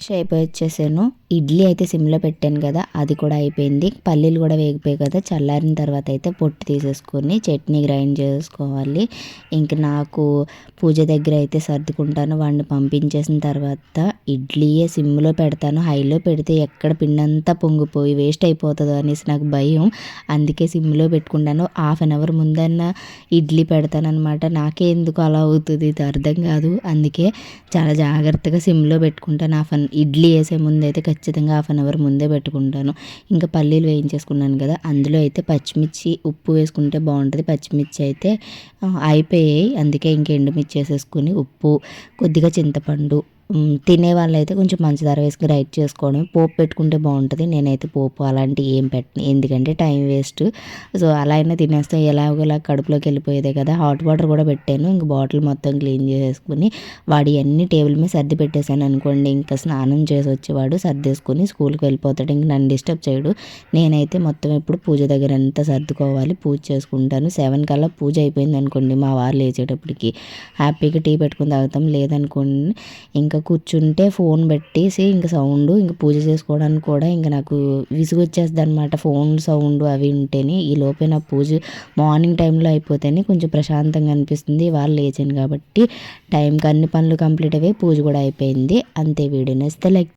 Shape వచ్చేసాను ఇడ్లీ అయితే సిమ్లో పెట్టాను కదా అది కూడా అయిపోయింది. పల్లీలు కూడా వేగిపోయాయి కదా చల్లారిన తర్వాత అయితే పొట్టు తీసేసుకొని చట్నీ గ్రైండ్ చేసుకోవాలి. ఇంక నాకు పూజ దగ్గర అయితే సర్దుకుంటాను వాడిని పంపించేసిన తర్వాత ఇడ్లీయే సిమ్లో పెడతాను. హైలో పెడితే ఎక్కడ పిండంతా పొంగిపోయి వేస్ట్ అయిపోతుందో అనేసి నాకు భయం. అందుకే సిమ్లో పెట్టుకుంటాను. హాఫ్ అన్ అవర్ ముందన్న ఇడ్లీ పెడతానమాట నాకే ఎందుకు అలా అవుతుంది? ఇది అర్థం కాదు. అందుకే చాలా జాగ్రత్తగా సిమ్లో పెట్టుకుంటాను. హాఫ్ అన్ ఇడ్లీ వేసే ముందు అయితే ఖచ్చితంగా హాఫ్ అన్ అవర్ ముందే పెట్టుకుంటాను. ఇంకా పల్లీలు వేయించేసుకున్నాను కదా అందులో అయితే పచ్చిమిర్చి ఉప్పు వేసుకుంటే బాగుంటుంది. పచ్చిమిర్చి అయితే అయిపోయాయి. అందుకే ఇంకా ఎండుమిర్చి వేసేసుకుని ఉప్పు కొద్దిగా చింతపండు తినే వాళ్ళైతే కొంచెం పంచదార వేసి గ్రైట్ చేసుకోవడం. పోపు పెట్టుకుంటే బాగుంటుంది. నేనైతే పోపు అలాంటివి ఏం పెట్టను. ఎందుకంటే టైం వేస్ట్. సో అలా అయినా తినేస్తే. ఎలాగోలా కడుపులోకి వెళ్ళిపోయేదే కదా. హాట్ వాటర్ కూడా పెట్టాను. ఇంక బాటిల్ మొత్తం క్లీన్ చేసేసుకుని వాడి అన్ని టేబుల్ మీద సర్ది పెట్టేశాను అనుకోండి. ఇంకా స్నానం చేసి వచ్చేవాడు సర్దేసుకుని స్కూల్కి వెళ్ళిపోతాడు. ఇంక నన్ను డిస్టర్బ్ చేయడు. నేనైతే మొత్తం ఎప్పుడు పూజ దగ్గర అంతా సర్దుకోవాలి. పూజ చేసుకుంటాను. సెవెన్ కల్లా పూజ అయిపోయింది అనుకోండి మా వారు లేచేటప్పటికి. హ్యాపీగా టీ పెట్టుకుని తాగుతాం. లేదనుకోండి ఇంకా ఇంకా కూర్చుంటే ఫోన్ పెట్టేసి ఇంకా సౌండ్ ఇంకా పూజ చేసుకోవడానికి కూడా ఇంకా నాకు విసుగు వచ్చేస్తుంది అనమాట ఫోన్ సౌండ్ అవి ఉంటేనే. ఈ లోపే నా పూజ మార్నింగ్ టైంలో అయిపోతేనే కొంచెం ప్రశాంతంగా అనిపిస్తుంది. వాళ్ళు లేచాను కాబట్టి టైంకి అన్ని పనులు కంప్లీట్ అయ్యి పూజ కూడా అయిపోయింది. అంతే వీడియో నచ్చితే లైక్